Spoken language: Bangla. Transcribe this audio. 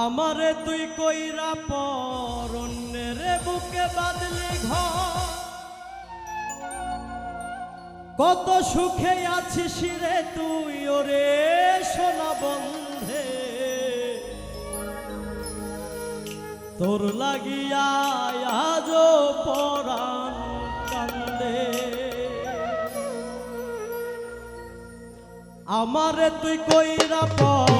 আমারে তুই কইরা পরণ্যের বুকে বাদলি ঘর। কত সুখে আছিস রে তুই, ওরে সোনা বন্ধে। তোর লাগিয়া পরাণ কান্দে। আমারে তুই কইরা পর